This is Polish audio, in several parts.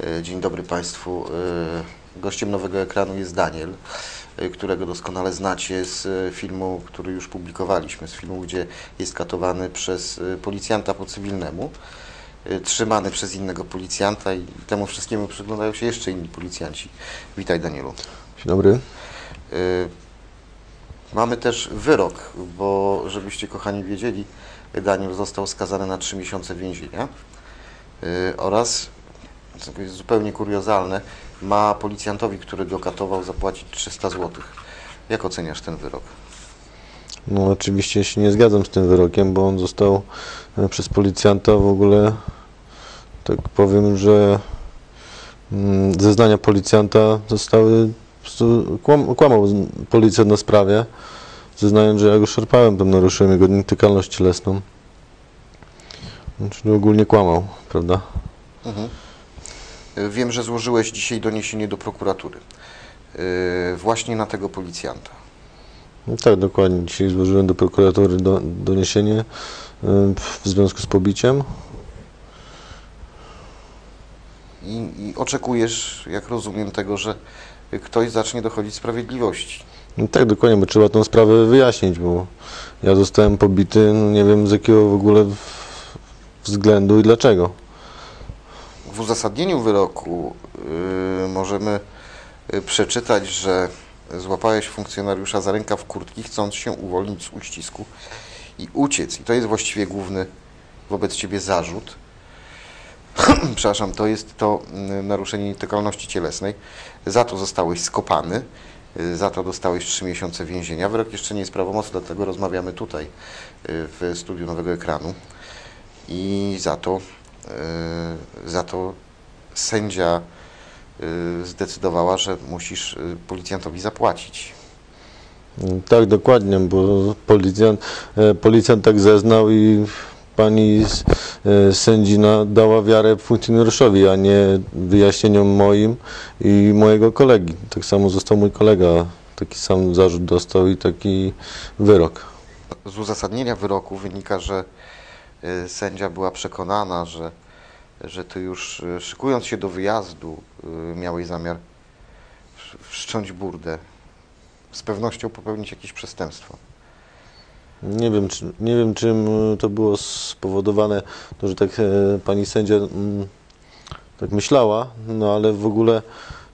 E, Dzień dobry Państwu. E, Gościem nowego ekranu jest Daniel, e, którego doskonale znacie z filmu, który już publikowaliśmy, z filmu, gdzie jest katowany przez policjanta po cywilnemu, trzymany przez innego policjanta i temu wszystkiemu przyglądają się jeszcze inni policjanci. Witaj Danielu. Dzień dobry. Mamy też wyrok, bo żebyście kochani wiedzieli, Daniel został skazany na 3 miesiące więzienia oraz, zupełnie kuriozalne, ma policjantowi, który go katował, zapłacić 300 zł. Jak oceniasz ten wyrok? No oczywiście się nie zgadzam z tym wyrokiem, bo on został e, przez policjanta w ogóle, tak powiem, że mm, zeznania policjanta zostały, kłam, kłamał policjant na sprawie, zeznając, że ja go szarpałem, tam naruszyłem jego nietykalność cielesną. Czyli ogólnie kłamał, prawda? Mhm. E, Wiem, że złożyłeś dzisiaj doniesienie do prokuratury. e, Właśnie na tego policjanta. No tak, dokładnie. Dzisiaj złożyłem do prokuratury do, doniesienie y, w związku z pobiciem. I, I oczekujesz, jak rozumiem, tego, że ktoś zacznie dochodzić sprawiedliwości. No tak, dokładnie, bo trzeba tą sprawę wyjaśnić, bo ja zostałem pobity, no nie wiem z jakiego w ogóle względu i dlaczego. W uzasadnieniu wyroku y, możemy y, przeczytać, że złapałeś funkcjonariusza za rękaw kurtki, chcąc się uwolnić z uścisku i uciec. I to jest właściwie główny wobec ciebie zarzut. Przepraszam, to jest to y, naruszenie nietykalności cielesnej. Za to zostałeś skopany, y, za to dostałeś 3 miesiące więzienia. Wyrok jeszcze nie jest prawomocny, dlatego rozmawiamy tutaj w studiu Nowego Ekranu. I za to, za to sędzia y, zdecydowała, że musisz y, policjantowi zapłacić. Mm, Tak, dokładnie, bo policjant, e, policjant tak zeznał i pani e, sędzina dała wiarę funkcjonariuszowi, a nie wyjaśnieniom moim i mojego kolegi. Tak samo został mój kolega, taki sam zarzut dostał i taki wyrok. Z uzasadnienia wyroku wynika, że sędzia była przekonana, że, że ty już y, szykując się do wyjazdu y, miałeś zamiar wsz- wszcząć burdę. Z pewnością popełnić jakieś przestępstwo. Nie wiem, czy, nie wiem czym to było spowodowane, to, że tak pani sędzia mm, tak myślała, no ale w ogóle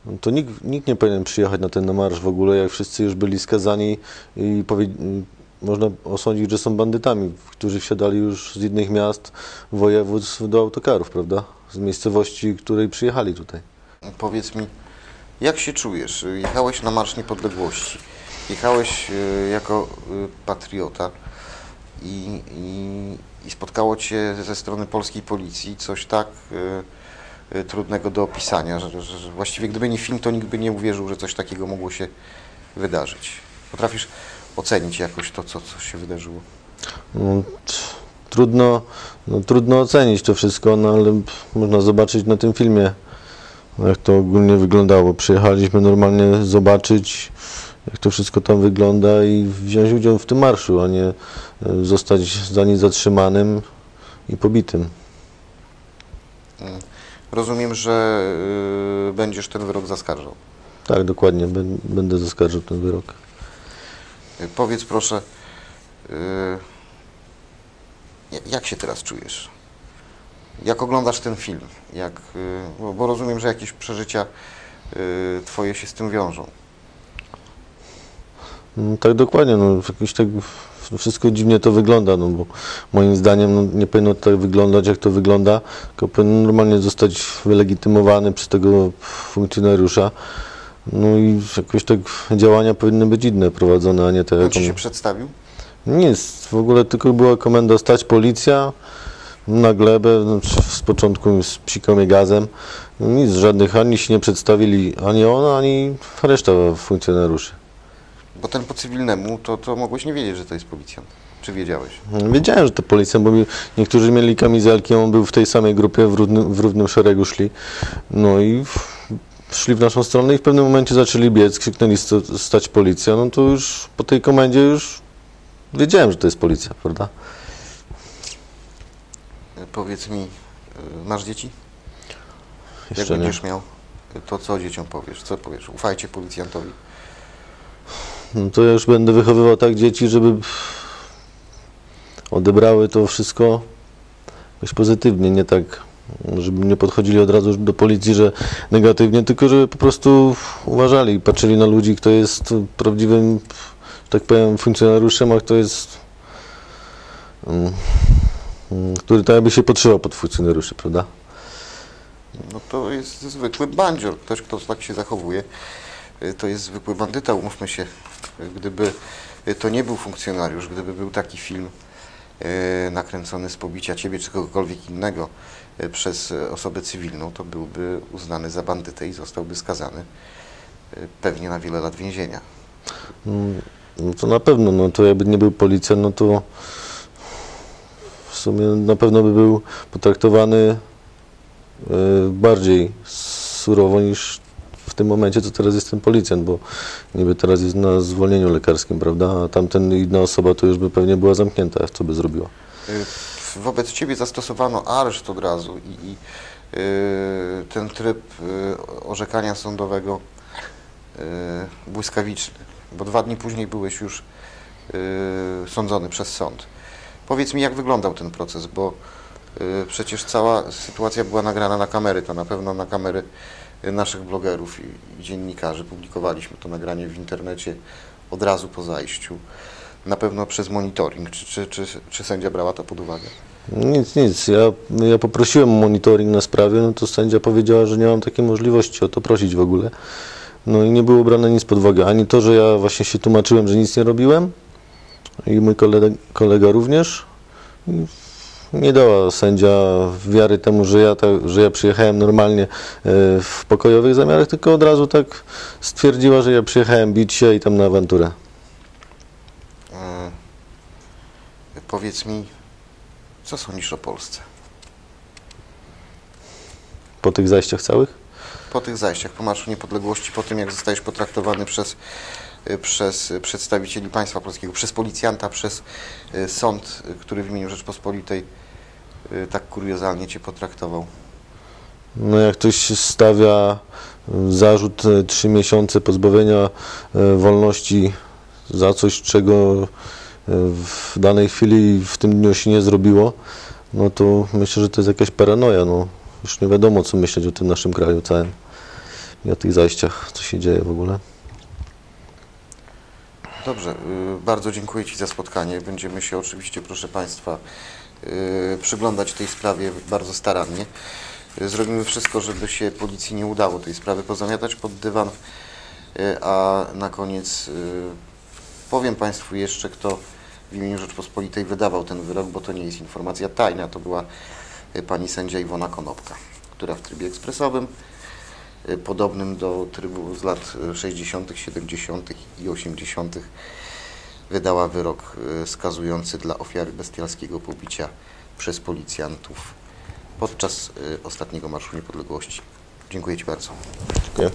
no, to nikt, nikt nie powinien przyjechać na ten marsz w ogóle, jak wszyscy już byli skazani i powie, m, można osądzić, że są bandytami, którzy wsiadali już z innych miast, województw do autokarów, prawda? Z miejscowości, której przyjechali tutaj. Powiedz mi, jak się czujesz? Jechałeś na Marsz Niepodległości. Jechałeś y, jako y, patriota i, i, i spotkało Cię ze strony polskiej policji coś tak y, trudnego do opisania, że, że właściwie gdyby nie film, to nikt by nie uwierzył, że coś takiego mogło się wydarzyć. Potrafisz ocenić jakoś to, co, co się wydarzyło? No, trudno, no, trudno ocenić to wszystko, no ale można zobaczyć na tym filmie, jak to ogólnie wyglądało. Przyjechaliśmy normalnie zobaczyć, jak to wszystko tam wygląda i wziąć udział w tym marszu, a nie e, zostać za nic zatrzymanym i pobitym. Rozumiem, że y, będziesz ten wyrok zaskarżał. Tak, dokładnie, bę- będę zaskarżył ten wyrok. Y, Powiedz proszę, ja- jak się teraz czujesz? Jak oglądasz ten film? Jak, y, bo, rozumiem, że jakieś przeżycia twoje się z tym wiążą. No, tak dokładnie, no jakoś tak wszystko dziwnie to wygląda, no bo moim zdaniem no, nie powinno tak wyglądać, jak to wygląda, tylko powinien normalnie zostać wylegitymowany przez tego funkcjonariusza. No i jakoś tak działania powinny być inne prowadzone, a nie tak On ci się przedstawił? Nic, w ogóle tylko była komenda stać policja na glebę, no, z początku psikał mnie gazem. No, nic, żadnych, ani się nie przedstawili, ani ona, ani reszta funkcjonariuszy. Bo ten po cywilnemu, to, to mogłeś nie wiedzieć, że to jest policjant. Czy wiedziałeś? Wiedziałem, że to policjant, bo mi, niektórzy mieli kamizelki, on był w tej samej grupie, w równym, w równym szeregu szli. No i w, szli w naszą stronę i w pewnym momencie zaczęli biec, krzyknęli stać policja, no to już po tej komendzie już wiedziałem, że to jest policja, prawda? Y, Powiedz mi, y, masz dzieci? Jak Jeszcze nie. będziesz miał, to co dzieciom powiesz? Co powiesz? Ufajcie policjantowi. No to ja już będę wychowywał tak dzieci, żeby odebrały to wszystko jakoś pozytywnie, nie tak, żeby nie podchodzili od razu do policji, że negatywnie, tylko żeby po prostu uważali patrzyli na ludzi, kto jest prawdziwym, tak powiem, funkcjonariuszem, a kto jest, mm, mm, który tak jakby się podszywał pod funkcjonariuszy, prawda? No to jest zwykły bandzior. Ktoś, kto tak się zachowuje, to jest zwykły bandyta, umówmy się. Gdyby to nie był funkcjonariusz, gdyby był taki film nakręcony z pobicia ciebie czy kogokolwiek innego y, przez osobę cywilną, to byłby uznany za bandytę i zostałby skazany y, pewnie na wiele lat więzienia. Mm, No to na pewno, no to jakby nie był policjant, no to w sumie na pewno by był potraktowany e, bardziej surowo niż tym momencie, co teraz jest ten policjant, bo niby teraz jest na zwolnieniu lekarskim, prawda, a tamten inna osoba to już by pewnie była zamknięta, co by zrobiła. Y, Wobec Ciebie zastosowano areszt od razu i, i y, ten tryb y, orzekania sądowego y, błyskawiczny, bo dwa dni później byłeś już y, sądzony przez sąd. Powiedz mi, jak wyglądał ten proces, bo y, przecież cała sytuacja była nagrana na kamery, to na pewno na kamery naszych blogerów i, dziennikarzy. Publikowaliśmy to nagranie w internecie od razu po zajściu na pewno przez monitoring. Czy, czy, czy, czy sędzia brała to pod uwagę? Nic, nic. Ja, ja poprosiłem o monitoring na sprawie, no to sędzia powiedziała, że nie mam takiej możliwości o to prosić w ogóle. No i nie było brane nic pod uwagę. Ani to, że ja właśnie się tłumaczyłem, że nic nie robiłem i mój kolega, kolega również. Nie dała sędzia wiary temu, że ja, tak, że ja przyjechałem normalnie e, w pokojowych zamiarach, tylko od razu tak stwierdziła, że ja przyjechałem bić się i tam na awanturę. E, powiedz mi, co sądzisz o Polsce? Po tych zajściach całych? Po tych zajściach, po Marszu Niepodległości, po tym jak zostajesz potraktowany przez, przez y, przedstawicieli państwa polskiego, przez policjanta, przez y, sąd, który w imieniu Rzeczpospolitej y, tak kuriozalnie Cię potraktował. No jak ktoś stawia zarzut trzy miesiące pozbawienia wolności za coś, czego w danej chwili w tym dniu się nie zrobiło, no to myślę, że to jest jakaś paranoja. No. Już nie wiadomo, co myśleć o tym naszym kraju całym i o tych zajściach, co się dzieje w ogóle. Dobrze, y, bardzo dziękuję Ci za spotkanie. Będziemy się oczywiście, proszę Państwa, y, przyglądać tej sprawie bardzo starannie. Y, Zrobimy wszystko, żeby się policji nie udało tej sprawy pozamiatać pod dywan, a na koniec powiem Państwu jeszcze, kto w imieniu Rzeczpospolitej wydawał ten wyrok, bo to nie jest informacja tajna, to była pani sędzia Iwona Konopka, która w trybie ekspresowym podobnym do trybu z lat y, 60., 70. i 80. wydała wyrok y, skazujący dla ofiary bestialskiego pobicia przez policjantów podczas y, ostatniego Marszu Niepodległości. Dziękuję Ci bardzo. Dziękuję.